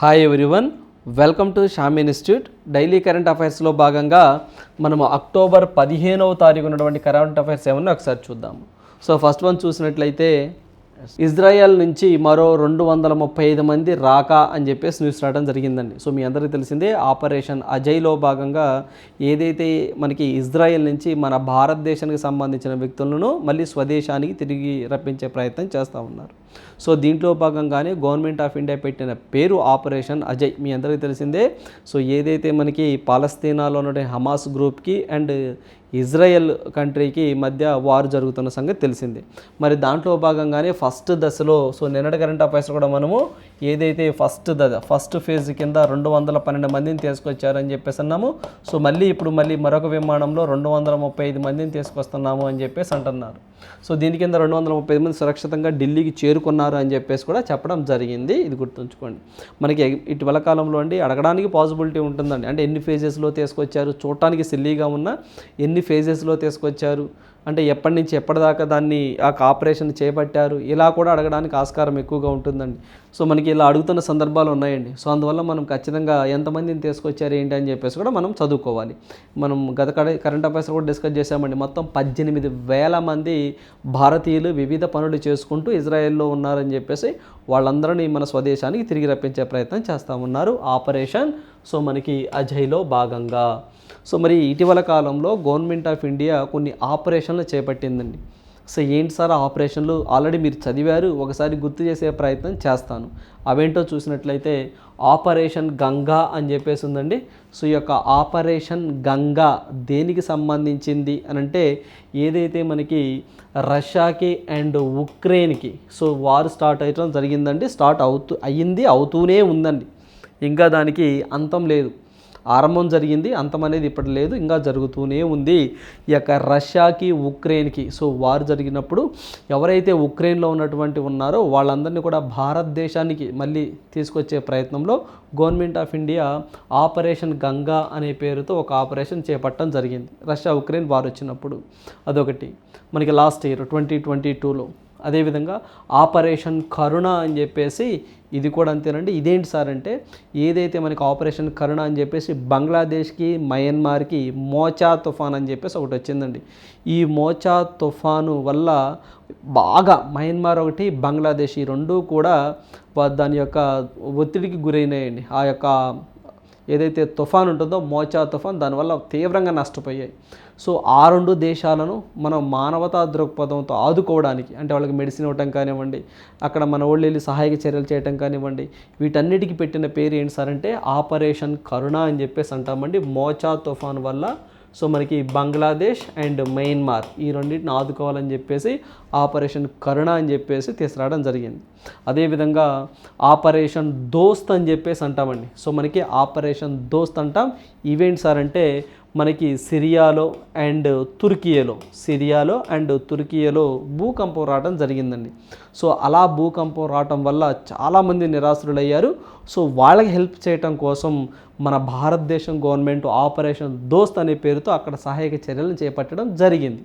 Hi everyone welcome to Sham institute daily current అఫైర్స్లో భాగంగా మనము October పదిహేనవ తారీఖు ఉన్నటువంటి కరెంట్ అఫైర్స్ ఏమన్నా ఒకసారి చూద్దాము. సో ఫస్ట్ వన్ చూసినట్లయితే ఇజ్రాయెల్ నుంచి మరో రెండు వందల ముప్పై ఐదు మంది రాక అని చెప్పేసి న్యూస్ రావడం జరిగిందండి. సో మీ అందరికీ తెలిసిందే ఆపరేషన్ అజయ్లో భాగంగా ఏదైతే మనకి ఇజ్రాయెల్ నుంచి మన భారతదేశానికి సంబంధించిన వ్యక్తులను మళ్ళీ స్వదేశానికి తిరిగి రప్పించే ప్రయత్నం చేస్తూ ఉన్నారు. సో దీంట్లో భాగంగానే గవర్నమెంట్ ఆఫ్ ఇండియా పెట్టిన పేరు ఆపరేషన్ అజయ్ మీ అందరికీ తెలిసిందే. సో ఏదైతే మనకి పాలస్తీనాలో ఉన్న హమాస్ గ్రూప్కి అండ్ ఇజ్రాయెల్ కంట్రీకి మధ్య వార్ జరుగుతున్న సంగతి తెలిసిందే. మరి దాంట్లో భాగంగానే ఫస్ట్ దశలో సో నిన్నటి కరెంట్ అఫైర్స్ కూడా మనము ఏదైతే ఫస్ట్ దశ ఫస్ట్ ఫేజ్ కింద రెండు వందల పన్నెండు మందిని తీసుకొచ్చారని చెప్పేసి అన్నాము. సో మళ్ళీ ఇప్పుడు మళ్ళీ మరొక విమానంలో రెండు వందల ముప్పై ఐదు మందిని తీసుకొస్తున్నాము అని చెప్పేసి అంటున్నారు. సో దీని కింద రెండు వందల ముప్పై ఐదు మంది సురక్షితంగా ఢిల్లీకి చేరుకున్నారు అని చెప్పేసి కూడా చెప్పడం జరిగింది. ఇది గుర్తుంచుకోండి. మనకి ఇటీవల కాలంలో అండి అడగడానికి పాసిబిలిటీ ఉంటుందండి. అంటే ఎన్ని ఫేజెస్లో తీసుకొచ్చారు? చూడటానికి సిల్లీగా ఉన్న ఎన్ని ఫేజెస్లో తీసుకొచ్చారు? అంటే ఎప్పటి నుంచి ఎప్పటిదాకా దాన్ని ఆ ఆపరేషన్ చేపట్టారు? ఇలా కూడా అడగడానికి ఆస్కారం ఎక్కువగా ఉంటుందండి. సో మనకి ఇలా అడుగుతున్న సందర్భాలు ఉన్నాయండి. సో అందువల్ల మనం ఖచ్చితంగా ఎంతమందిని తీసుకొచ్చారు ఏంటి అని చెప్పేసి కూడా మనం చదువుకోవాలి. మనం గత కరెంట్ అఫైర్స్ కూడా డిస్కస్ చేసామండి మొత్తం పద్దెనిమిది వేల మంది భారతీయులు వివిధ పనులు చేసుకుంటూ ఇజ్రాయెల్లో ఉన్నారని చెప్పేసి వాళ్ళందరినీ మన స్వదేశానికి తిరిగి రప్పించే ప్రయత్నం చేస్తూ ఉన్నారు ఆపరేషన్ సో మనకి అజయ్లో భాగంగా. సో మరి ఇటీవల కాలంలో గవర్నమెంట్ ఆఫ్ ఇండియా కొన్ని ఆపరేషన్లు చేపట్టిందండి. సో ఏంటి సార్ ఆ ఆపరేషన్లు? ఆల్రెడీ మీరు చదివారు ఒకసారి గుర్తు చేసే ప్రయత్నం చేస్తాను. అవేంటో చూసినట్లయితే ఆపరేషన్ గంగా అని చెప్పేసి ఉందండి. సో ఈ యొక్క ఆపరేషన్ గంగా దేనికి సంబంధించింది అని అంటే ఏదైతే మనకి రష్యాకి అండ్ ఉక్రెయిన్కి సో వారు స్టార్ట్ అయ్యడం జరిగిందండి. స్టార్ట్ అవుతూ అయ్యింది అవుతూనే ఉందండి. ఇంకా దానికి అంతం లేదు. ఆరంభం జరిగింది అంతం అనేది ఇప్పటి లేదు ఇంకా జరుగుతూనే ఉంది. ఈ యొక్క రష్యాకి ఉక్రెయిన్కి సో వారు జరిగినప్పుడు ఎవరైతే ఉక్రెయిన్లో ఉన్నటువంటి ఉన్నారో వాళ్ళందరినీ కూడా భారతదేశానికి మళ్ళీ తీసుకొచ్చే ప్రయత్నంలో government of India operation Ganga అనే పేరుతో ఒక ఆపరేషన్ చేపట్టడం జరిగింది. రష్యా ఉక్రెయిన్ వారు వచ్చినప్పుడు అదొకటి. మనకి లాస్ట్ ఇయర్ ట్వంటీ ట్వంటీ టూలో అదేవిధంగా ఆపరేషన్ కరుణ అని చెప్పేసి ఇది కూడా అంతేనండి. ఇదేంటి సార్ అంటే ఏదైతే మనకి ఆపరేషన్ కరుణ అని చెప్పేసి బంగ్లాదేశ్కి మయన్మార్కి మోచా తుఫాన్ అని చెప్పేసి ఒకటి వచ్చిందండి. ఈ మోచా తుఫాను వల్ల బాగా మయన్మార్ ఒకటి బంగ్లాదేశ్ ఈ రెండు కూడా దాని యొక్క ఒత్తిడికి గురైనాయండి. ఆ యొక్క ఏదైతే తుఫాన్ ఉంటుందో మోచా తుఫాన్ దానివల్ల తీవ్రంగా నష్టపోయాయి. సో ఆ రెండు దేశాలను మనం మానవతా దృక్పథంతో ఆదుకోవడానికి అంటే వాళ్ళకి మెడిసిన్ ఇవ్వటం కానివ్వండి అక్కడ మన వాళ్ళు వెళ్ళి సహాయక చర్యలు చేయటం కానివ్వండి వీటన్నిటికీ పెట్టిన పేరు ఏంటి సార్ అంటే ఆపరేషన్ కరుణ అని చెప్పేసి అంటామండి. మోచా తుఫాన్ వల్ల సో మనకి బంగ్లాదేశ్ అండ్ మయన్మార్ ఈ రెండింటిని ఆదుకోవాలని చెప్పేసి ఆపరేషన్ కరుణ అని చెప్పేసి తీసుకురావడం జరిగింది. అదేవిధంగా ఆపరేషన్ దోస్త్ అని చెప్పేసి అంటామండి. సో మనకి ఆపరేషన్ దోస్త్ అంటాం. ఈవెంట్ సార్ అంటే మనకి సిరియాలో అండ్ తుర్కియేలో సిరియాలో అండ్ తుర్కియలో భూకంపం రావడం జరిగిందండి. సో అలా భూకంపం రావటం వల్ల చాలామంది నిరాశ్రులయ్యారు. సో వాళ్ళకి హెల్ప్ చేయటం కోసం మన భారతదేశం గవర్నమెంట్ ఆపరేషన్ దోస్త్ అనే పేరుతో అక్కడ సహాయక చర్యలను చేపట్టడం జరిగింది.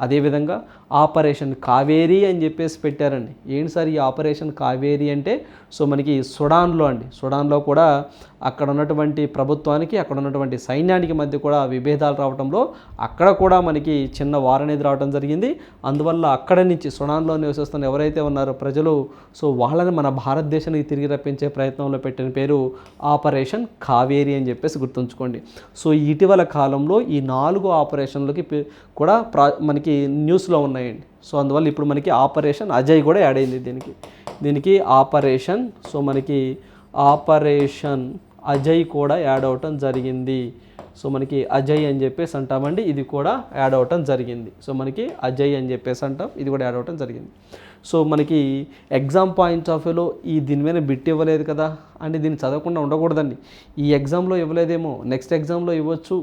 అదేవిధంగా ఆపరేషన్ కావేరీ అని చెప్పేసి పెట్టారండి. ఏంటి సార్ ఈ ఆపరేషన్ కావేరీ అంటే? సో మనకి సుడాన్లో అండి. సుడాన్లో కూడా అక్కడ ఉన్నటువంటి ప్రభుత్వానికి అక్కడ ఉన్నటువంటి సైన్యానికి మధ్య కూడా విభేదాలు రావడంలో అక్కడ కూడా మనకి చిన్న వార్ అనేది రావడం జరిగింది. అందువల్ల అక్కడ నుంచి సుడాన్లో నివసిస్తున్న ఎవరైతే ఉన్నారో ప్రజలు సో వాళ్ళని మన భారతదేశానికి తిరిగి రప్పించే ప్రయత్నంలో పెట్టిన పేరు ఆపరేషన్ కావేరీ అని చెప్పేసి గుర్తుంచుకోండి. సో ఇటీవల కాలంలో ఈ నాలుగు ఆపరేషన్లకి కూడా ప్రా మనకి న్యూస్లో ఉన్నాయి. ఉన్నాయండి సో అందువల్ల ఇప్పుడు మనకి ఆపరేషన్ అజయ్ కూడా యాడ్ అయింది దీనికి. దీనికి ఆపరేషన్ సో మనకి ఆపరేషన్ అజయ్ కూడా యాడ్ అవటం జరిగింది. సో మనకి అజయ్ అని చెప్పేసి అంటామండి ఇది కూడా యాడ్ అవటం జరిగింది. సో మనకి అజయ్ అని చెప్పేసి అంటాం ఇది కూడా యాడ్ అవటం జరిగింది. సో మనకి ఎగ్జామ్ పాయింట్స్ ఆఫ్ వ్యూలో ఈ దీని మీద బిట్ ఇవ్వలేదు కదా అంటే దీన్ని చదవకుండా ఉండకూడదండి. ఈ ఎగ్జామ్లో ఇవ్వలేదేమో నెక్స్ట్ ఎగ్జామ్లో ఇవ్వచ్చు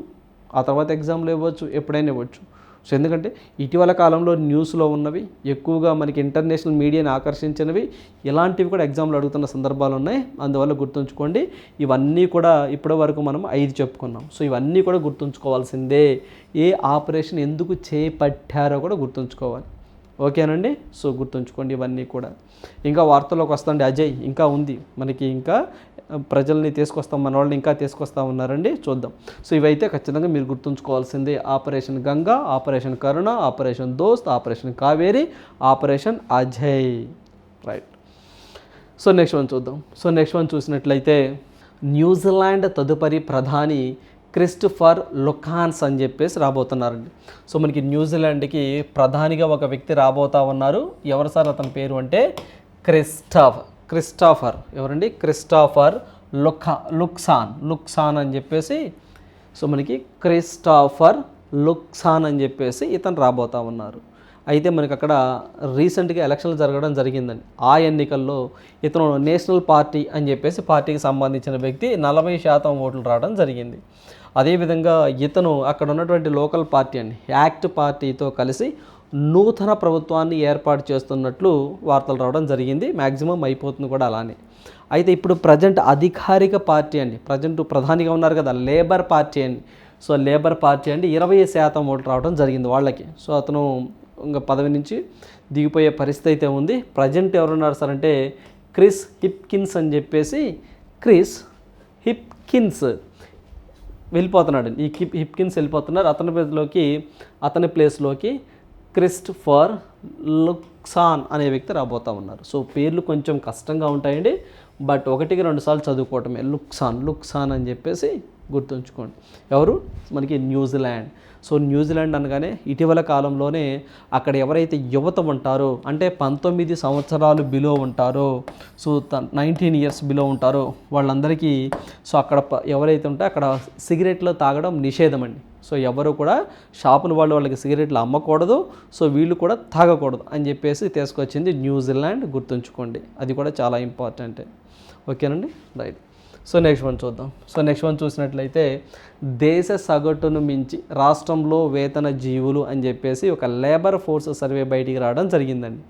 ఆ తర్వాత ఎగ్జామ్లో ఇవ్వచ్చు ఎప్పుడైనా ఇవ్వచ్చు. సో ఎందుకంటే ఇటీవల కాలంలో న్యూస్లో ఉన్నవి ఎక్కువగా మనకి ఇంటర్నేషనల్ మీడియాని ఆకర్షించినవి ఇలాంటివి కూడా ఎగ్జామ్లు అడుగుతున్న సందర్భాలు ఉన్నాయి. అందువల్ల గుర్తుంచుకోండి ఇవన్నీ కూడా ఇప్పటి వరకు మనం ఐదు చెప్పుకున్నాం. సో ఇవన్నీ కూడా గుర్తుంచుకోవాల్సిందే. ఏ ఆపరేషన్ ఎందుకు చేపట్టారో కూడా గుర్తుంచుకోవాలి. ఓకేనండి? సో గుర్తుంచుకోండి ఇవన్నీ కూడా. ఇంకా వార్తల్లోకి వస్తుంది అజయ్ ఇంకా ఉంది. మనకి ఇంకా ప్రజల్ని తీసుకొస్తాం మన వాళ్ళని ఇంకా తీసుకొస్తా ఉన్నారండి. చూద్దాం. సో ఇవైతే ఖచ్చితంగా మీరు గుర్తుంచుకోవాల్సిందే. Operation Ganga operation Karuna operation Dost operation Kaveri operation Ajay. Right so next one చూద్దాం. సో నెక్స్ట్ వన్ చూసినట్లయితే న్యూజిలాండ్ తదుపరి ప్రధాని క్రిస్టఫర్ లుకాన్స్ అని చెప్పేసి రాబోతున్నారండి. సో మనకి న్యూజిలాండ్కి ప్రధానిగా ఒక వ్యక్తి రాబోతా ఉన్నారు. ఎవరు సార్ అతని పేరు అంటే క్రిస్టఫ్ క్రిస్టాఫర్. ఎవరండి? క్రిస్టాఫర్ లుకా లుక్సాన్. లుక్సాన్ అని చెప్పేసి సో మనకి క్రిస్టాఫర్ లుక్సాన్ అని చెప్పేసి ఇతను రాబోతా ఉన్నారు. అయితే మనకి అక్కడ రీసెంట్గా ఎలక్షన్లు జరగడం జరిగిందండి. ఆ ఎన్నికల్లో ఇతను నేషనల్ పార్టీ అని చెప్పేసి పార్టీకి సంబంధించిన వ్యక్తి నలభై శాతం ఓట్లు రావడం జరిగింది. అదేవిధంగా ఇతను అక్కడ ఉన్నటువంటి లోకల్ పార్టీ అండి యాక్ట్ పార్టీతో కలిసి నూతన ప్రభుత్వాన్ని ఏర్పాటు చేస్తున్నట్లు వార్తలు రావడం జరిగింది. మ్యాక్సిమం అయిపోతుంది కూడా అలానే. అయితే ఇప్పుడు ప్రజెంట్ అధికారిక పార్టీ అండి. ప్రజెంట్ ప్రధానిగా ఉన్నారు కదా లేబర్ పార్టీ అండి. సో లేబర్ పార్టీ అండి. ఇరవై శాతం ఓట్లు రావడం జరిగింది వాళ్ళకి. సో అతను ఇంకా పదవి నుంచి దిగిపోయే పరిస్థితి అయితే ఉంది. ప్రజెంట్ ఎవరున్నారు సార్ అంటే క్రిస్ హిప్కిన్స్ అని చెప్పేసి క్రిస్ హిప్కిన్స్ వెళ్ళిపోతున్నాడు ఈ హిప్కిన్స్ వెళ్ళిపోతున్నారు. అతని ప్లేస్లోకి అతని ప్లేస్లోకి క్రిస్టఫర్ లుక్సాన్ అనే వ్యక్తి రాబోతా ఉన్నారు. సో పేర్లు కొంచెం కష్టంగా ఉంటాయండి. బట్ ఒకటికి రెండు సార్లు చదువుకోవటమే. లుక్సాన్ లుక్సాన్ అని చెప్పేసి గుర్తుంచుకోండి. ఎవరు? మనకి న్యూజిలాండ్. సో న్యూజిలాండ్ అనగానే ఇటీవల కాలంలోనే అక్కడ ఎవరైతే యువత ఉంటారో అంటే పంతొమ్మిది సంవత్సరాలు బిలో ఉంటారో సో నైన్టీన్ ఇయర్స్ బిలో ఉంటారో వాళ్ళందరికీ సో అక్కడ ఎవరైతే ఉంటే అక్కడ సిగరెట్లు తాగడం నిషేధం అండి సో ఎవరు కూడా షాపుని వాళ్ళు వాళ్ళకి సిగరెట్లు అమ్మకూడదు సో వీళ్ళు కూడా తాగకూడదు అని చెప్పేసి తీసుకొచ్చింది న్యూజిలాండ్ గుర్తుంచుకోండి. అది కూడా చాలా ఇంపార్టెంట్. ఓకేనండి? రైట్. సో నెక్స్ట్ వన్ చూద్దాం. సో నెక్స్ట్ వన్ చూసినట్లయితే దేశ సగటును మించి రాష్ట్రంలో వేతన జీవులు అని చెప్పేసి ఒక లేబర్ ఫోర్స్ సర్వే బయటికి రావడం జరిగిందండి.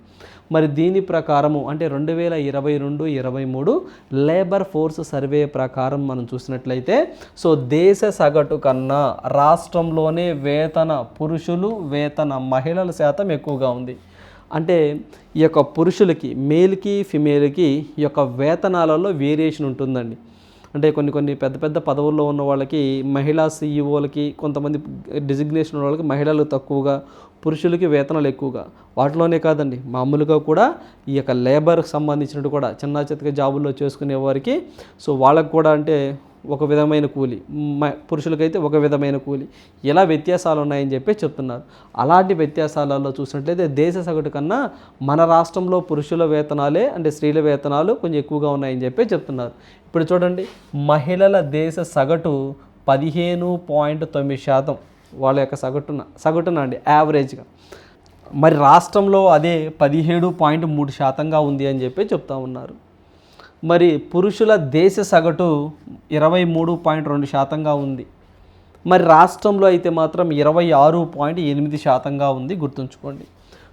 మరి దీని ప్రకారము అంటే రెండు వేల ఇరవై రెండు ఇరవై మూడు లేబర్ ఫోర్స్ సర్వే ప్రకారం మనం చూసినట్లయితే సో దేశ సగటు కన్నా రాష్ట్రంలోనే వేతన పురుషులు వేతన మహిళల శాతం ఎక్కువగా ఉంది. అంటే ఈ యొక్క పురుషులకి మేల్కి ఫిమేల్కి ఈ యొక్క వేతనాలలో వేరియేషన్ ఉంటుందండి. అంటే కొన్ని కొన్ని పెద్ద పెద్ద పదవుల్లో ఉన్న వాళ్ళకి మహిళా సీఈఓలకి కొంతమంది డిజిగ్నేషన్ ఉన్న వాళ్ళకి మహిళలు తక్కువగా పురుషులకి వేతనాలు ఎక్కువగా. వాటిలోనే కాదండి మామూలుగా కూడా ఈ యొక్క లేబర్కి సంబంధించినట్టు కూడా చిన్న చితక జాబుల్లో చేసుకునే వారికి సో వాళ్ళకు కూడా అంటే ఒక విధమైన కూలి మ- పురుషులకైతే ఒక విధమైన కూలి. ఇలా వ్యత్యాసాలు ఉన్నాయని చెప్పి చెప్తున్నారు. అలాంటి వ్యత్యాసాలలో చూసినట్లయితే దేశ సగటు కన్నా మన రాష్ట్రంలో పురుషుల వేతనాలే అంటే స్త్రీల వేతనాలు కొంచెం ఎక్కువగా ఉన్నాయని చెప్పి చెప్తున్నారు. ఇప్పుడు చూడండి మహిళల దేశ సగటు పదిహేను పాయింట్ తొమ్మిది శాతం. వాళ్ళ యొక్క సగటున సగటున అండి యావరేజ్గా మరి రాష్ట్రంలో అదే పదిహేడు పాయింట్ మూడు శాతంగా ఉంది అని చెప్పి చెప్తా ఉన్నారు. మరి పురుషుల దేశ సగటు ఇరవై మూడు పాయింట్ రెండు శాతంగా ఉంది. మరి రాష్ట్రంలో అయితే మాత్రం ఇరవై ఆరు పాయింట్ ఎనిమిది శాతంగా ఉంది గుర్తుంచుకోండి.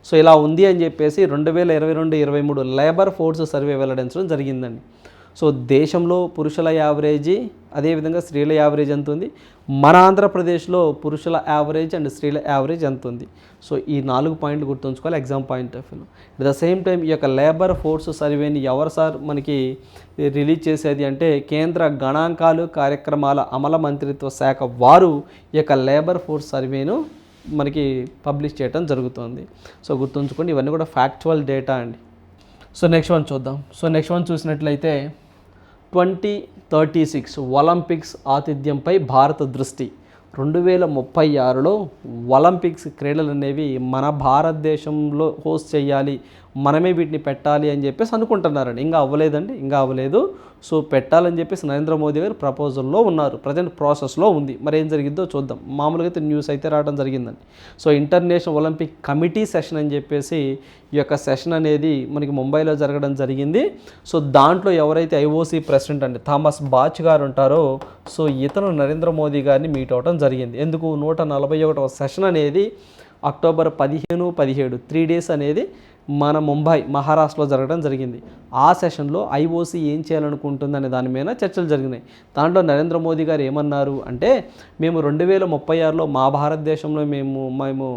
సో ఇలా ఉంది అని చెప్పేసి రెండు వేల ఇరవై రెండు ఇరవై మూడు లేబర్ ఫోర్స్ సర్వే వెల్లడించడం జరిగిందండి. సో దేశంలో పురుషుల యావరేజీ అదేవిధంగా స్త్రీల యావరేజ్ ఎంత ఉంది? మన ఆంధ్రప్రదేశ్లో పురుషుల యావరేజ్ అండ్ స్త్రీల యావరేజ్ ఎంత ఉంది? సో ఈ నాలుగు పాయింట్లు గుర్తుంచుకోవాలి ఎగ్జామ్ పాయింట్ ఆఫ్ వ్యూలో అట్ ద సేమ్ టైం ఈ యొక్క లేబర్ ఫోర్స్ సర్వేని ఎవరు సార్ మనకి రిలీజ్ చేసేది అంటే కేంద్ర గణాంకాలు కార్యక్రమాల అమల మంత్రిత్వ శాఖ వారు ఈ యొక్క లేబర్ ఫోర్స్ సర్వేను మనకి పబ్లిష్ చేయడం జరుగుతుంది. సో గుర్తుంచుకోండి ఇవన్నీ కూడా ఫ్యాక్చువల్ డేటా అండి. సో నెక్స్ట్ వన్ చూద్దాం. సో నెక్స్ట్ వన్ చూసినట్లయితే ట్వంటీ థర్టీ సిక్స్ ఒలింపిక్స్ ఆతిథ్యంపై భారత దృష్టి. రెండు వేల ముప్పై ఆరులో ఒలింపిక్స్ క్రీడలు అనేవి మన భారతదేశంలో హోస్ట్ చేయాలి మనమే వీటిని పెట్టాలి అని చెప్పేసి అనుకుంటున్నారండి. ఇంకా అవ్వలేదండి ఇంకా అవ్వలేదు. సో పెట్టాలని చెప్పేసి నరేంద్ర మోదీ గారు ప్రపోజల్లో ఉన్నారు. ప్రజెంట్ ప్రాసెస్లో ఉంది. మరి ఏం జరిగిందో చూద్దాం. మామూలుగా అయితే న్యూస్ అయితే రావడం జరిగిందండి. So international Olympic committee session అని చెప్పేసి ఈ యొక్క సెషన్ అనేది మనకి ముంబైలో జరగడం జరిగింది. సో దాంట్లో ఎవరైతే ఐఓసీ ప్రెసిడెంట్ అండి థామస్ బాచ్ గారు ఉంటారో సో ఇతను నరేంద్ర మోదీ గారిని మీట్ అవడం జరిగింది. ఎందుకు? నూట నలభై ఒకటవ సెషన్ అనేది అక్టోబర్ పదిహేను పదిహేడు త్రీ డేస్ అనేది మన ముంబై మహారాష్ట్రలో జరగడం జరిగింది. ఆ సెషన్లో ఐఓసీ ఏం చేయాలనుకుంటుంది అనే దాని మీద చర్చలు జరిగినాయి. దాంట్లో నరేంద్ర మోదీ గారు ఏమన్నారు అంటే మేము రెండు వేల ముప్పై ఆరులో మా భారతదేశంలో మేము మేము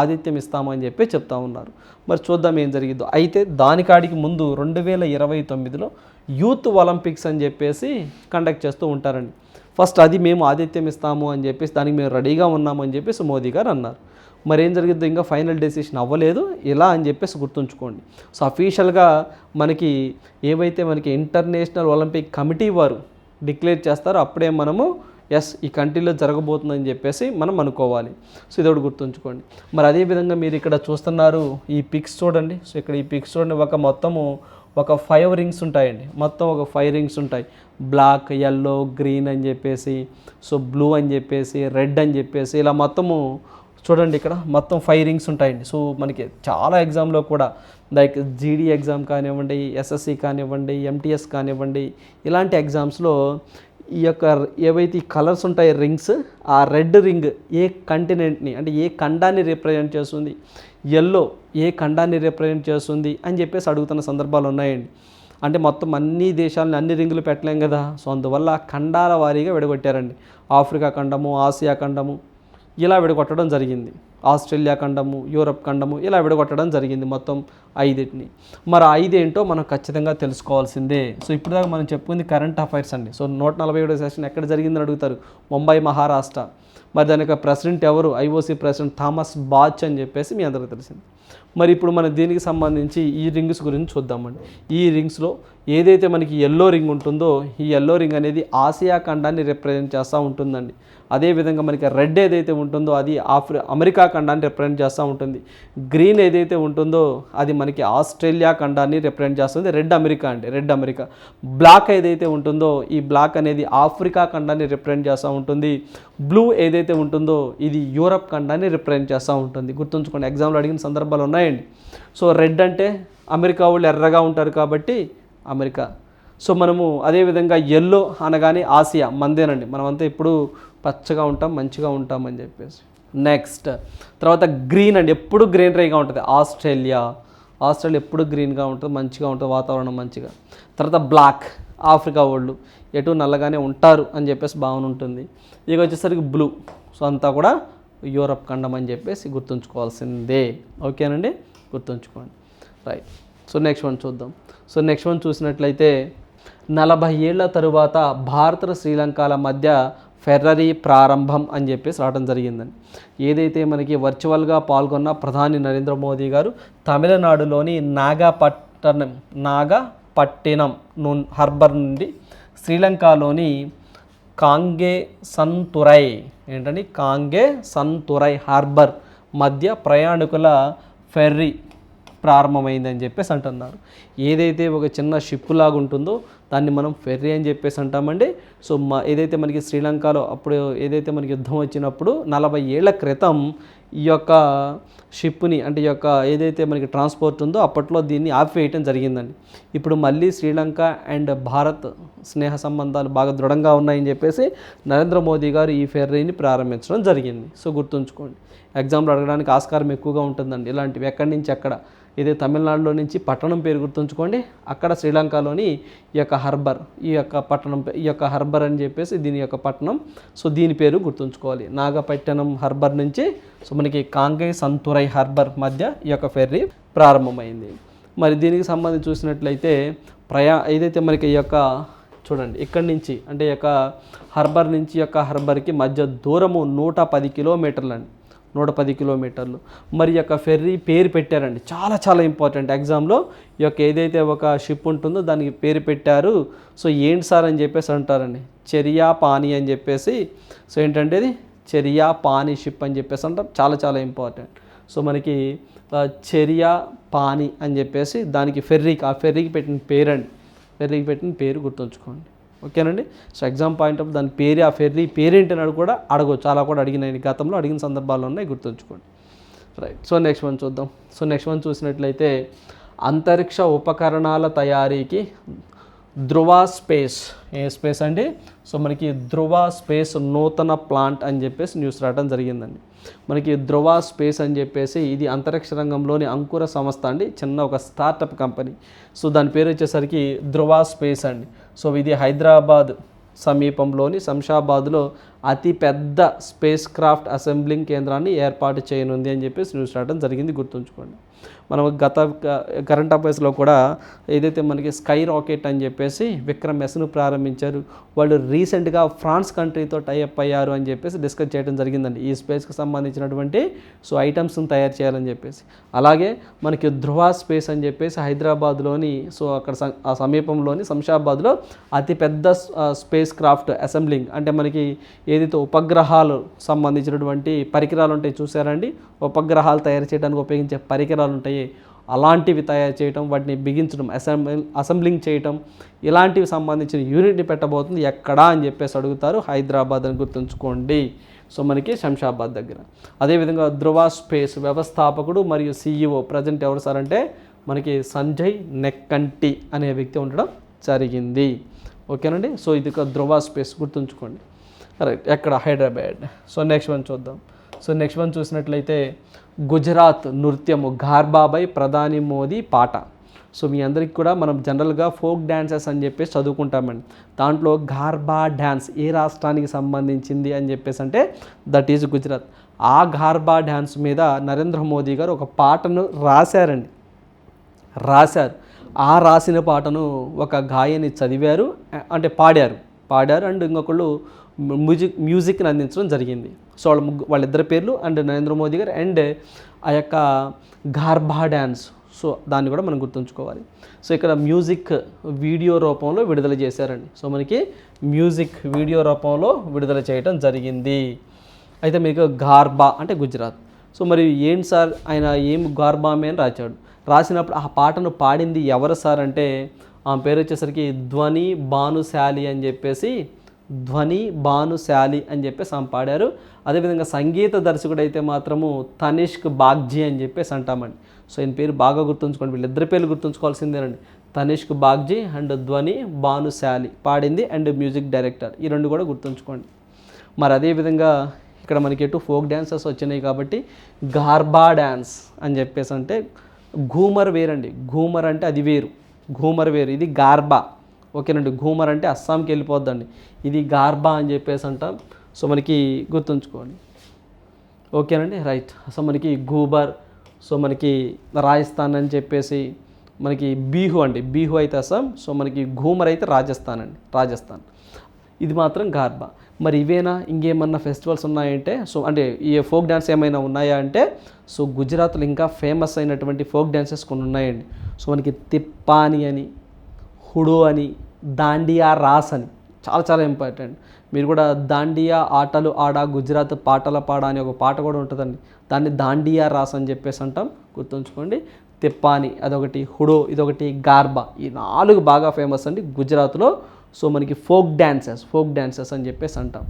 ఆతిథ్యం ఇస్తామని చెప్పి చెప్తా ఉన్నారు. మరి చూద్దాం ఏం జరిగిందో అయితే దానికాడికి ముందు రెండు వేల ఇరవై తొమ్మిదిలో యూత్ ఒలింపిక్స్ అని చెప్పేసి కండక్ట్ చేస్తూ ఉంటారండి. ఫస్ట్ అది మేము ఆతిథ్యం ఇస్తాము అని చెప్పేసి దానికి మేము రెడీగా ఉన్నామని చెప్పేసి మోదీ గారు అన్నారు. మరి ఏం జరిగిందో ఇంకా ఫైనల్ డెసిషన్ అవ్వలేదు. ఇలా అని చెప్పేసి గుర్తుంచుకోండి. సో అఫీషియల్గా మనకి ఏవైతే మనకి ఇంటర్నేషనల్ ఒలింపిక్ కమిటీ వారు డిక్లేర్ చేస్తారో అప్పుడే మనము ఎస్ ఈ కంట్రీలో జరగబోతుందని చెప్పేసి మనం అనుకోవాలి. సో ఇది ఒకటి గుర్తుంచుకోండి. మరి అదేవిధంగా మీరు ఇక్కడ చూస్తున్నారు ఈ పిక్స్ చూడండి. సో ఇక్కడ ఈ పిక్స్ చూడండి. ఒక మొత్తము ఒక ఫైవ్ రింగ్స్ ఉంటాయండి. మొత్తం ఒక ఫైవ్ రింగ్స్ ఉంటాయి. బ్లాక్ ఎల్లో గ్రీన్ అని చెప్పేసి సో బ్లూ అని చెప్పేసి రెడ్ అని చెప్పేసి ఇలా మొత్తము చూడండి ఇక్కడ మొత్తం ఫైవ్ రింగ్స్ ఉంటాయండి. సో మనకి చాలా ఎగ్జామ్లో కూడా లైక్ జీడీ ఎగ్జామ్ కానివ్వండి ఎస్ఎస్సి కానివ్వండి ఎంటీఎస్ కానివ్వండి ఇలాంటి ఎగ్జామ్స్లో ఈ యొక్క ఏవైతే ఈ కలర్స్ ఉంటాయి రింగ్స్ ఆ రెడ్ రింగ్ ఏ కంటినెంట్ని అంటే ఏ ఖండాన్ని రిప్రజెంట్ చేస్తుంది ఎల్లో ఏ ఖండాన్ని రిప్రజెంట్ చేస్తుంది అని చెప్పేసి అడుగుతున్న సందర్భాలు ఉన్నాయండి. అంటే మొత్తం అన్ని దేశాలను అన్ని రింగులు పెట్టలేం కదా. సో అందువల్ల ఖండాల వారీగా విడగొట్టారండి. ఆఫ్రికా ఖండము ఆసియా ఖండము ఇలా విడగొట్టడం జరిగింది. ఆస్ట్రేలియా ఖండము యూరప్ ఖండము ఇలా విడగొట్టడం జరిగింది మొత్తం ఐదింటిని. మరి ఐదేంటో మనం ఖచ్చితంగా తెలుసుకోవాల్సిందే. సో ఇప్పుడు దాకా మనం చెప్పుకుంది కరెంట్ అఫైర్స్ అండి. సో నూట నలభై ఏడో సెషన్ ఎక్కడ జరిగిందని అడుగుతారు? ముంబై మహారాష్ట్ర. మరి దాని యొక్క ప్రెసిడెంట్ ఎవరు? ఐఓసీ ప్రెసిడెంట్ థామస్ బాచ్ అని చెప్పేసి మీ అందరికీ తెలిసింది. మరి ఇప్పుడు మన దీనికి సంబంధించి ఈ రింగ్స్ గురించి చూద్దామండి. ఈ రింగ్స్లో ఏదైతే మనకి ఎల్లో రింగ్ ఉంటుందో ఈ ఎల్లో రింగ్ అనేది ఆసియా ఖండాన్ని రిప్రజెంట్ చేస్తూ ఉంటుందండి. అదేవిధంగా మనకి రెడ్ ఏదైతే ఉంటుందో అది ఆఫ్రి అమెరికా ఖండాన్ని రిప్రజెంట్ చేస్తూ ఉంటుంది. గ్రీన్ ఏదైతే ఉంటుందో అది మనకి ఆస్ట్రేలియా ఖండాన్ని రిప్రజెంట్ చేస్తుంది. రెడ్ అమెరికా అండి రెడ్ అమెరికా. బ్లాక్ ఏదైతే ఉంటుందో ఈ బ్లాక్ అనేది ఆఫ్రికా ఖండాన్ని రిప్రజెంట్ చేస్తూ ఉంటుంది. బ్లూ ఏదైతే ఉంటుందో ఇది యూరప్ ఖండాన్ని రిప్రజెంట్ చేస్తూ ఉంటుంది. గుర్తుంచుకోండి ఎగ్జామ్లో అడిగిన సందర్భాలు ఉన్నాయండి. సో రెడ్ అంటే అమెరికా వాళ్ళు ఎర్రగా ఉంటారు కాబట్టి అమెరికా. సో మనము అదేవిధంగా ఎల్లో అనగానే ఆసియా మందేనండి. మనమంతా ఇప్పుడు పచ్చగా ఉంటాం మంచిగా ఉంటాం అని చెప్పేసి. నెక్స్ట్ తర్వాత గ్రీన్ అండి. ఎప్పుడు గ్రీనరీగా ఉంటుంది. ఆస్ట్రేలియా. ఆస్ట్రేలియా ఎప్పుడు గ్రీన్గా ఉంటుంది మంచిగా ఉంటుంది వాతావరణం మంచిగా. తర్వాత బ్లాక్ ఆఫ్రికా వాళ్ళు ఎటు నల్లగానే ఉంటారు అని చెప్పేసి భావన ఉంటుంది. ఇక వచ్చేసరికి బ్లూ సో అంతా కూడా యూరప్ ఖండం అని చెప్పేసి గుర్తుంచుకోవాల్సిందే. ఓకేనండి? గుర్తుంచుకోండి. రైట్ సో నెక్స్ట్ వన్ చూద్దాం. సో నెక్స్ట్ వన్ చూసినట్లయితే నలభై ఏళ్ళ తరువాత భారత శ్రీలంకల మధ్య ఫెర్రరీ ప్రారంభం అని చెప్పేసి రావడం జరిగిందండి. ఏదైతే మనకి వర్చువల్గా పాల్గొన్న ప్రధాని నరేంద్ర మోదీ గారు తమిళనాడులోని నాగపట్టణం నాగపట్టినం ను హర్బర్ నుండి శ్రీలంకలోని కాంగే సంతురై ఏంటండి? కాంగే సంతురై హార్బర్ మధ్య ప్రయాణికుల ఫెర్రీ ప్రారంభమైందని చెప్పేసి అంటున్నారు. ఏదైతే ఒక చిన్న షిప్ లాగా ఉంటుందో దాన్ని మనం ఫెర్రీ అని చెప్పేసి అంటామండి. సో మా ఏదైతే మనకి శ్రీలంకలో అప్పుడు ఏదైతే మనకి యుద్ధం వచ్చినప్పుడు నలభై ఏళ్ళ క్రితం ఈ యొక్క షిప్ని అంటే ఈ యొక్క ఏదైతే మనకి ట్రాన్స్పోర్ట్ ఉందో అప్పట్లో దీన్ని ఆపివేయటం జరిగిందండి. ఇప్పుడు మళ్ళీ శ్రీలంక అండ్ భారత్ స్నేహ సంబంధాలు బాగా దృఢంగా ఉన్నాయని చెప్పేసి నరేంద్ర మోదీ గారు ఈ ఫెర్రీని ప్రారంభించడం జరిగింది. సో గుర్తుంచుకోండి. ఎగ్జామ్లో అడగడానికి ఆస్కారం ఎక్కువగా ఉంటుందండి. ఇలాంటివి ఎక్కడి నుంచి ఎక్కడ ఇది తమిళనాడులో నుంచి పట్టణం పేరు గుర్తుంచుకోండి. అక్కడ శ్రీలంకలోని ఈ యొక్క హర్బర్ ఈ యొక్క పట్టణం పే- ఈ యొక్క హర్బర్ అని చెప్పేసి దీని యొక్క పట్టణం. సో దీని పేరు గుర్తుంచుకోవాలి. నాగపట్టణం హర్బర్ నుంచి సో మనకి కాంగై సంతురై హర్బర్ మధ్య ఈ యొక్క ఫెర్రీ ప్రారంభమైంది. మరి దీనికి సంబంధించి చూసినట్లయితే ప్రయా ఏదైతే మనకి ఈ యొక్క చూడండి ఇక్కడి నుంచి అంటే ఈ యొక్క హర్బర్ నుంచి ఈ యొక్క హర్బర్కి మధ్య దూరము నూట పది కిలోమీటర్లు అండి నూట పది కిలోమీటర్లు. మరి యొక్క ఫెర్రీ పేరు పెట్టారండి. చాలా చాలా ఇంపార్టెంట్. ఎగ్జామ్లో ఈ యొక్క ఏదైతే ఒక షిప్ ఉంటుందో దానికి పేరు పెట్టారు. సో ఏంటి సార్ అని చెప్పేసి అంటారండి. చెరియా పాని అని చెప్పేసి. సో ఏంటంటే ఇది? చెరియా పానీ షిప్ అని చెప్పేసి అంటాం చాలా చాలా ఇంపార్టెంట్. సో మనకి చెరియా పాని అని చెప్పేసి దానికి ఫెర్రీకి ఆ ఫెర్రీకి పెట్టిన పేరండి. ఫెర్రీకి పెట్టిన పేరు గుర్తుంచుకోండి. ఓకేనండి? సో ఎగ్జామ్ పాయింట్ ఆఫ్ దాని పేరు ఆ ఫెర్రీ పేరేంటి అని కూడా అడగవచ్చు అలా కూడా అడిగిన గతంలో అడిగిన సందర్భాలు ఉన్నాయి గుర్తుంచుకోండి. రైట్ సో నెక్స్ట్ వన్ చూద్దాం. సో నెక్స్ట్ వన్ చూసినట్లయితే అంతరిక్ష ఉపకరణాల తయారీకి ధృవ స్పేస్. ఏ స్పేస్ అండి? సో మనకి ధృవ స్పేస్ నూతన ప్లాంట్ అని చెప్పేసి న్యూస్ రావడం జరిగిందండి. మనకి ధ్రువ స్పేస్ అని చెప్పేసి ఇది అంతరిక్ష రంగంలోని అంకుర సంస్థ అండి. చిన్న ఒక స్టార్టప్ కంపెనీ సో దాని పేరు వచ్చేసరికి ధ్రువ స్పేస్ అండి. సో ఇది హైదరాబాద్ సమీపంలోని శంషాబాద్లో అతి పెద్ద స్పేస్ క్రాఫ్ట్ అసెంబ్లింగ్ కేంద్రాన్ని ఏర్పాటు చేయనుంది అని చెప్పేసి న్యూస్ రావడం జరిగింది. గుర్తుంచుకోండి. మనం గత కరెంట్ అఫైర్స్లో కూడా ఏదైతే మనకి స్కై రాకెట్ అని చెప్పేసి విక్రమ్ ఎస్ను ప్రారంభించారు. వాళ్ళు రీసెంట్గా ఫ్రాన్స్ కంట్రీతో టైఅప్ అయ్యారు అని చెప్పేసి డిస్కస్ చేయడం జరిగిందండి. ఈ స్పేస్కి సంబంధించినటువంటి సో ఐటమ్స్ని తయారు చేయాలని చెప్పేసి. అలాగే మనకి ధృవ స్పేస్ అని చెప్పేసి హైదరాబాద్లోని సో అక్కడ ఆ సమీపంలోని శంషాబాద్లో అతిపెద్ద స్పేస్ క్రాఫ్ట్ అసెంబ్లింగ్ అంటే మనకి ఏదైతే ఉపగ్రహాలు సంబంధించినటువంటి పరికరాలు ఉంటాయి చూసారండి ఉపగ్రహాలు తయారు చేయడానికి ఉపయోగించే పరికరాలు ఉంటాయి. అలాంటివి తయారు చేయటం వాటిని బిగించడం అసెంబ్లీ అసెంబ్లింగ్ చేయటం ఇలాంటివి సంబంధించిన యూనిట్ని పెట్టబోతుంది. ఎక్కడా అని చెప్పేసి అడుగుతారు. హైదరాబాద్ అని గుర్తుంచుకోండి. సో మనకి శంషాబాద్ దగ్గర. అదేవిధంగా ధృవ స్పేస్ వ్యవస్థాపకుడు మరియు సీఈఓ ప్రజెంట్ ఎవరు సార్ అంటే మనకి సంజయ్ నెక్కంటి అనే వ్యక్తి ఉండడం జరిగింది. ఓకేనండి? సో ఇది ఒక ధృవ స్పేస్ గుర్తుంచుకోండి. రైట్ ఎక్కడ? హైదరాబాద్. సో నెక్స్ట్ వన్ చూద్దాం. సో నెక్స్ట్ వన్ చూసినట్లయితే గుజరాత్ నృత్యము గార్బాబై ప్రధాని మోదీ పాట. సో మీ అందరికి కూడా మనం జనరల్గా ఫోక్ డ్యాన్సెస్ అని చెప్పేసి చదువుకుంటామండి. దాంట్లో గార్బా డ్యాన్స్ ఏ రాష్ట్రానికి సంబంధించింది అని చెప్పేసి అంటే దట్ ఈజ్ గుజరాత్. ఆ గార్బా డ్యాన్స్ మీద నరేంద్ర మోదీ గారు ఒక పాటను రాశారండి. రాశారు. ఆ రాసిన పాటను ఒక గాయని చదివారు అంటే పాడారు. పాడారు అండ్ ఇంకొకళ్ళు మ్యూజిక్ మ్యూజిక్ని అందించడం జరిగింది. సో వాళ్ళ ముగ్గు వాళ్ళిద్దరి పేర్లు అండ్ నరేంద్ర మోదీ గారు అండ్ ఆ యొక్క గార్బా డ్యాన్స్ సో దాన్ని కూడా మనం గుర్తుంచుకోవాలి. సో ఇక్కడ మ్యూజిక్ వీడియో రూపంలో విడుదల చేశారండి. సో మనకి మ్యూజిక్ వీడియో రూపంలో విడుదల చేయడం జరిగింది. అయితే మీకు గార్బా అంటే గుజరాత్. సో మరి ఏంటి సార్? ఆయన ఏం గార్బామే అని రాశాడు. రాసినప్పుడు ఆ పాటను పాడింది ఎవరు సార్ అంటే ఆమె పేరు వచ్చేసరికి ధ్వని భానుశాలి అని చెప్పేసి ధ్వని భానుశాలి అని చెప్పేసి ఆమె పాడారు. అదేవిధంగా సంగీత దర్శకుడు అయితే మాత్రము తనిష్క్ బాగ్జీ అని చెప్పేసి అంటామండి. సో ఈయన పేరు బాగా గుర్తుంచుకోండి. వీళ్ళిద్దరి పేర్లు గుర్తుంచుకోవాల్సిందేనండి. తనిష్క్ బాగ్జీ అండ్ ధ్వని భానుశాలి పాడింది అండ్ మ్యూజిక్ డైరెక్టర్. ఈ రెండు కూడా గుర్తుంచుకోండి. మరి అదేవిధంగా ఇక్కడ మనకి ఎటు ఫోక్ డ్యాన్సెస్ వచ్చినాయి కాబట్టి గార్బా డ్యాన్స్ అని చెప్పేసి అంటే ఘూమర్ వేరండి. ఘూమర్ అంటే అది వేరు. ఘూమర్ వేరు. ఇది గార్బా. ఓకేనండి ఘూమర్ అంటే అస్సాంకి వెళ్ళిపోద్దండి. ఇది గార్బా అని చెప్పేసి అంటాం. సో మనకి గుర్తుంచుకోండి. ఓకేనండి రైట్. సో మనకి గూబర్ సో మనకి రాజస్థాన్ అని చెప్పేసి మనకి బీహు అండి. బీహు అయితే అస్సాం సో మనకి ఘూమర్ అయితే రాజస్థాన్ అండి. రాజస్థాన్. ఇది మాత్రం గార్బా. మరి ఇవేనా? ఇంకేమన్నా ఫెస్టివల్స్ ఉన్నాయంటే? సో అంటే ఈ ఫోక్ డ్యాన్స్ ఏమైనా ఉన్నాయా అంటే? సో గుజరాత్లో ఇంకా ఫేమస్ అయినటువంటి ఫోక్ డ్యాన్సెస్ కొన్ని ఉన్నాయండి. సో మనకి తిప్పాని అని హుడో అని దాండియా రాస్ అని. చాలా చాలా ఇంపార్టెంట్. మీరు కూడా దాండియా ఆటలు ఆడ గుజరాత్ పాటల పాడ అనే ఒక పాట కూడా ఉంటుందండి. దాన్ని దాండియా రాస్ అని చెప్పేసి అంటాం. గుర్తుంచుకోండి. తిప్పాని అదొకటి. హుడో ఇదొకటి. గార్బా. ఈ నాలుగు బాగా ఫేమస్ అండి గుజరాత్లో. సో మనకి ఫోక్ డ్యాన్సెస్ ఫోక్ డ్యాన్సెస్ అని చెప్పేసి అంటాం.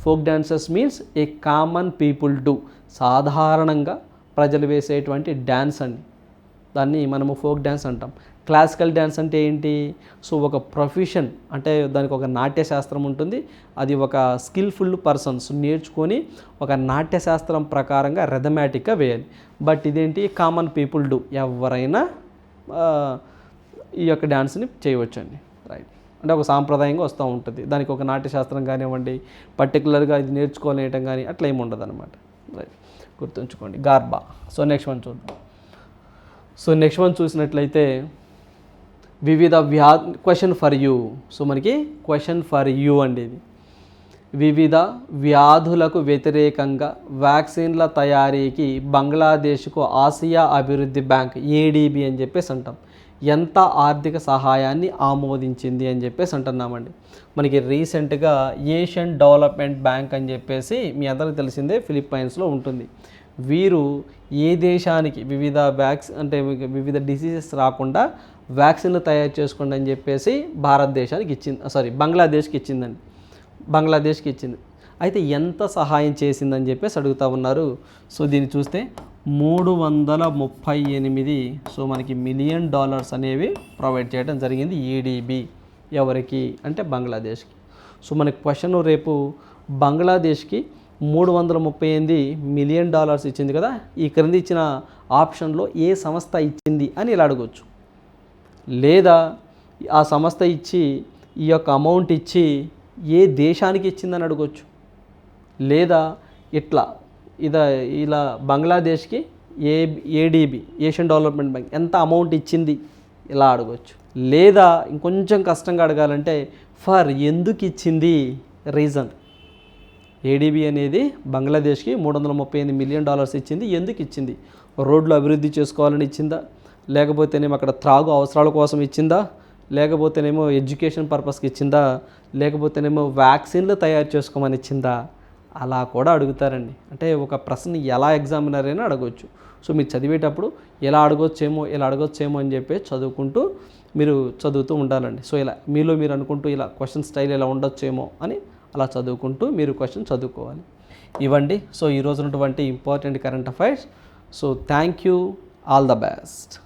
Folk dances means a common people do. సాధారణంగా ప్రజలు వేసేటువంటి డ్యాన్స్ అండి. దాన్ని మనము ఫోక్ డ్యాన్స్ అంటాం. క్లాసికల్ డ్యాన్స్ అంటే ఏంటి? సో ఒక ప్రొఫెషన్ అంటే దానికి ఒక నాట్యశాస్త్రం ఉంటుంది. అది ఒక స్కిల్ఫుల్ పర్సన్స్ నేర్చుకొని ఒక నాట్యశాస్త్రం ప్రకారంగా రెథమాటిక్గా వేయాలి. బట్ ఇదేంటి? Common people do. ఎవరైనా ఈ యొక్క డ్యాన్స్ని చేయవచ్చండి. రైట్. అంటే ఒక సాంప్రదాయంగా వస్తూ ఉంటుంది. దానికి ఒక నాట్యశాస్త్రం కానివ్వండి పర్టికులర్గా ఇది నేర్చుకోలేయటం కానీ అట్లా ఏమి ఉండదు అనమాట రైట్. గుర్తుంచుకోండి. గార్బా. సో నెక్స్ట్ వన్ చూద్దాం. సో నెక్స్ట్ వన్ చూసినట్లయితే వివిధ వ్యా క్వశ్చన్ ఫర్ యూ సో మనకి క్వశ్చన్ ఫర్ యూ అండి ఇది వివిధ వ్యాధులకు వ్యతిరేకంగా వ్యాక్సిన్ల తయారీకి బంగ్లాదేశ్కు ఆసియా అభివృద్ధి బ్యాంక్ ఏడీబీ అని చెప్పేసి అంటాం. ఎంత ఆర్థిక సహాయాన్ని ఆమోదించింది అని చెప్పేసి అంటున్నామండి. మనకి రీసెంట్గా ఏషియన్ డెవలప్మెంట్ బ్యాంక్ అని చెప్పేసి మీ అందరికీ తెలిసిందే ఫిలిప్పైన్స్లో ఉంటుంది. వీరు ఏ దేశానికి వివిధ వ్యాక్స్ అంటే వివిధ డిసీజెస్ రాకుండా వ్యాక్సిన్లు తయారు చేసుకోండి అని చెప్పేసి భారతదేశానికి ఇచ్చింది సారీ బంగ్లాదేశ్కి ఇచ్చిందండి. బంగ్లాదేశ్కి ఇచ్చింది. అయితే ఎంత సహాయం చేసిందని చెప్పేసి అడుగుతా ఉన్నారు. సో దీన్ని చూస్తే మూడు వందల ముప్పై ఎనిమిది సో మనకి మిలియన్ డాలర్స్ అనేవి ప్రొవైడ్ చేయడం జరిగింది ఈడీబీ ఎవరికి అంటే బంగ్లాదేశ్కి. సో మనకి క్వశ్చన్ రేపు బంగ్లాదేశ్కి మూడు వందల ముప్పై ఎనిమిది మిలియన్ డాలర్స్ ఇచ్చింది కదా ఈ క్రింది ఇచ్చిన ఆప్షన్లో ఏ సంస్థ ఇచ్చింది అని ఇలా అడగవచ్చు లేదా ఆ సంస్థ ఇచ్చి ఈ యొక్క అమౌంట్ ఇచ్చి ఏ దేశానికి ఇచ్చిందని అడగొచ్చు. లేదా ఇట్లా ఇద ఇలా బంగ్లాదేశ్కి ఏ ఏడిబి ఏషియన్ డెవలప్మెంట్ బ్యాంక్ ఎంత అమౌంట్ ఇచ్చింది ఇలా అడగొచ్చు. లేదా ఇంకొంచెం కష్టంగా అడగాలంటే ఫర్ ఎందుకు ఇచ్చింది? రీజన్. ఏడీబీ అనేది బంగ్లాదేశ్కి మూడు వందల ముప్పై ఎనిమిది మిలియన్ డాలర్స్ ఇచ్చింది. ఎందుకు ఇచ్చింది? రోడ్లు అభివృద్ధి చేసుకోవాలని ఇచ్చిందా? లేకపోతేనేమో అక్కడ త్రాగు అవసరాల కోసం ఇచ్చిందా? లేకపోతేనేమో ఎడ్యుకేషన్ పర్పస్కి ఇచ్చిందా? లేకపోతేనేమో వ్యాక్సిన్లు తయారు చేసుకోమని ఇచ్చిందా? అలా కూడా అడుగుతారండి. అంటే ఒక ప్రశ్న ఎలా ఎగ్జామినర్ అయినా అడగవచ్చు సో మీరు చదివేటప్పుడు ఎలా అడగొచ్చేమో ఇలా అడగొచ్చేమో అని చెప్పి చదువుకుంటూ మీరు చదువుతూ ఉండాలండి. సో ఇలా మీలో మీరు అనుకుంటూ ఇలా క్వశ్చన్ స్టైల్ ఇలా ఉండొచ్చేమో అని అలా చదువుకుంటూ మీరు క్వశ్చన్ చదువుకోవాలి. ఇవ్వండి. సో ఈ ఉన్నటువంటి important current affairs. So thank you. All the best.